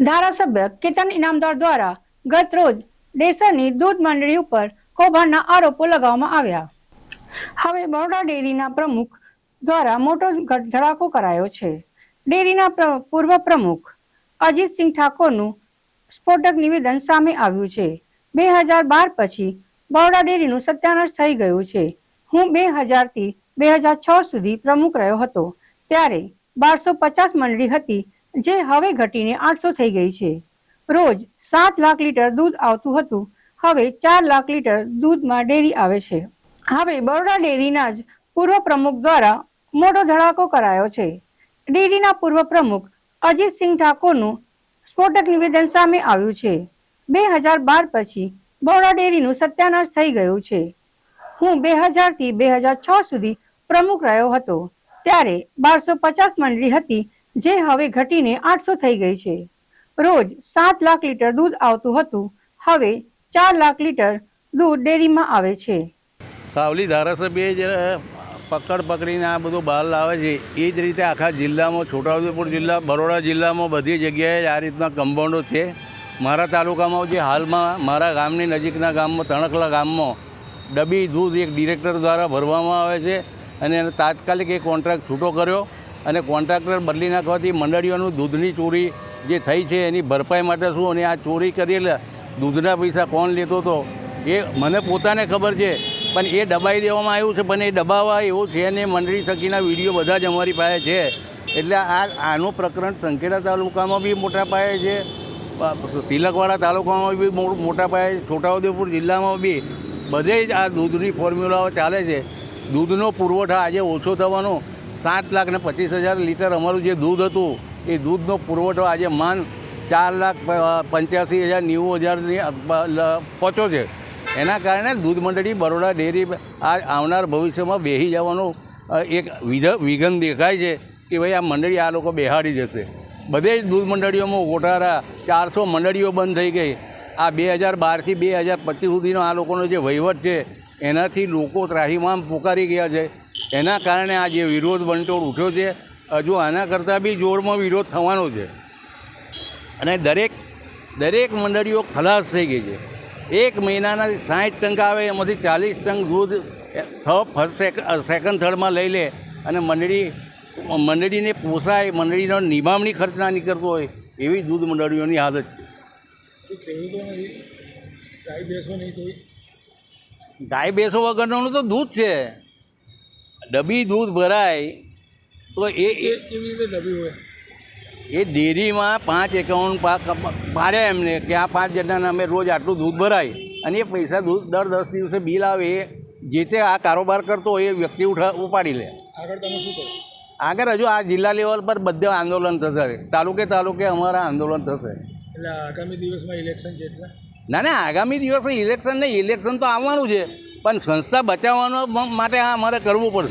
ધારાસભ્ય કેતન ઇનામદાર દ્વારા ગત રોજ ડેસરની દૂધ મંડળી ઉપર કૌભાંડના આરોપો લગાવવામાં આવ્યા. હવે બરોડા ડેરીના પ્રમુખ દ્વારા મોટો ધડાકો કરાયો છે. ડેરીના પ્ર- પૂર્વ પ્રમુખ અજીતસિંહ ઠાકોરનું સ્ફોટક નિવેદન સામે આવ્યું છે. બે હજાર બાર પછી બરોડા ડેરીનું સત્યાનાશ થઈ ગયું છે. હું બે હજારથી બે હજાર છ સુધી પ્રમુખ રહ્યો હતો. ત્યારે બારસો પચાસ મંડળી હતી. જે હવે ઘટીને આઠસો થઈ ગઈ છે. રોજ સાત લાખ લીટર દૂધ આવતું હતું. હવે ચાર લાખ લીટર દૂધમાં ડેરી આવે છે. હવે બરોડા ડેરીના જ પૂર્વ પ્રમુખ દ્વારા મોટો ધડાકો કરાયો છે. ડેરીના પૂર્વ પ્રમુખ અજીતસિંહ ઠાકોરનું સ્ફોટક નિવેદન સામે આવ્યું છે. બે હજાર બાર પછી બરોડા ડેરીનું સત્યાનાશ થઈ ગયું છે. હું બે હજારથી બે હજાર છ સુધી પ્રમુખ રહ્યો હતો. ત્યારે બારસો પચાસ મંડળી હતી. જે હવે ઘટીને આઠસો થઈ ગઈ છે. રોજ સાત લાખ લીટર દૂધ આવતું હતું. હવે ચાર લાખ લીટર દૂધ ડેરીમાં આવે છે. સાવલી ધારાસભ્ય જે પકડ પકડીને આ બધું બહાર લાવે છે, એ જ રીતે આખા જિલ્લામાં, છોટાઉદેપુર જિલ્લા, બરોડા જિલ્લામાં બધી જગ્યાએ આ રીતના કમ્પાઉન્ડો છે. મારા તાલુકામાં જે હાલમાં મારા ગામની નજીકના ગામમાં, તણખલા ગામમાં ડબી દૂધ એક ડિરેક્ટર દ્વારા ભરવામાં આવે છે અને એને તાત્કાલિક એ કોન્ટ્રાક્ટ છૂટો કર્યો. અને કોન્ટ્રાક્ટર બદલી નાખવાથી મંડળીઓનું દૂધની ચોરી જે થઈ છે એની ભરપાઈ માટે શું અને આ ચોરી કરેલા દૂધના પૈસા કોણ લેતો હતો એ મને પોતાને ખબર છે, પણ એ દબાઈ દેવામાં આવ્યું છે, પણ એ દબાવવા એવું છે ને મંડળી થકીના વીડિયો બધા જ અમારી પાસે છે. એટલે આ આનું પ્રકરણ સંખેડા તાલુકામાં બી મોટા પાયે છે તિલકવાડા તાલુકામાં બી મોટા પાયે છોટાઉદેપુર જિલ્લામાં બી બધે જ આ દૂધની ફોર્મ્યુલાઓ ચાલે છે. દૂધનો પુરવઠો આજે ઓછો થવાનો સાત લાખ ને પચીસ હજાર લીટર અમારું જે દૂધ હતું, એ દૂધનો પુરવઠો આજે માન ચાર લાખ પંચ્યાસી હજાર નેવું હજારની પહોંચ્યો છે. એના કારણે દૂધ મંડળી બરોડા ડેરી આ આવનાર ભવિષ્યમાં બેસી જવાનું એક વિઘન દેખાય છે કે ભાઈ આ મંડળી આ લોકો બેહાડી જશે. બધે જ દૂધ મંડળીઓમાં ગોટારા ચારસો મંડળીઓ બંધ થઈ ગઈ. આ બે હજાર બારથી બે હજાર પચીસ સુધીનો આ લોકોનો જે વહીવટ છે, એનાથી લોકો ત્રાહીમામ પોકારી ગયા છે. એના કારણે આ જે વિરોધ બંટોળ ઉઠ્યો છે હજુ આના કરતાં બી જોરમાં વિરોધ થવાનો છે. અને દરેક દરેક મંડળીઓ ખલાસ થઈ ગઈ છે. એક મહિનાના સાઠ ટંક આવે એમાંથી ચાલીસ ટંક દૂધ થ ફર્સ્ટ સેક સેકન્ડ થર્ડમાં લઈ લે અને મંડળી મંડળીને પોસાય મંડળીનો નિભામણી ખર્ચ ના નીકળતો હોય એવી દૂધ મંડળીઓની હાલત છે. ગાય બેસો ગાય ભેંસો વગરનું તો દૂધ છે. ડબી દૂધ ભરાય તો એ કેવી રીતે ડબી હોય? એ ડેરીમાં પાંચ એકાઉન્ટ પાડે એમને કે આ પાંચ જણાને અમે રોજ આટલું દૂધ ભરાય. અને એ પૈસા દૂધ દર દસ દિવસે બિલ આવે એ જે તે આ કારોબાર કરતો હોય એ વ્યક્તિ ઉઠા ઉપાડી લે. આગળ તમે શું કરો? આગળ હજુ આ જિલ્લા લેવલ પર બધે આંદોલન થશે. તાલુકે તાલુકે અમારા આંદોલન થશે. એટલે આગામી દિવસમાં ઇલેક્શન છે એટલે? ના ના આગામી દિવસમાં ઇલેક્શન નહીં ઇલેક્શન તો આવવાનું છે. પણ સંસ્થા બચાવવાનો માટે આ અમારે કરવું પડશે.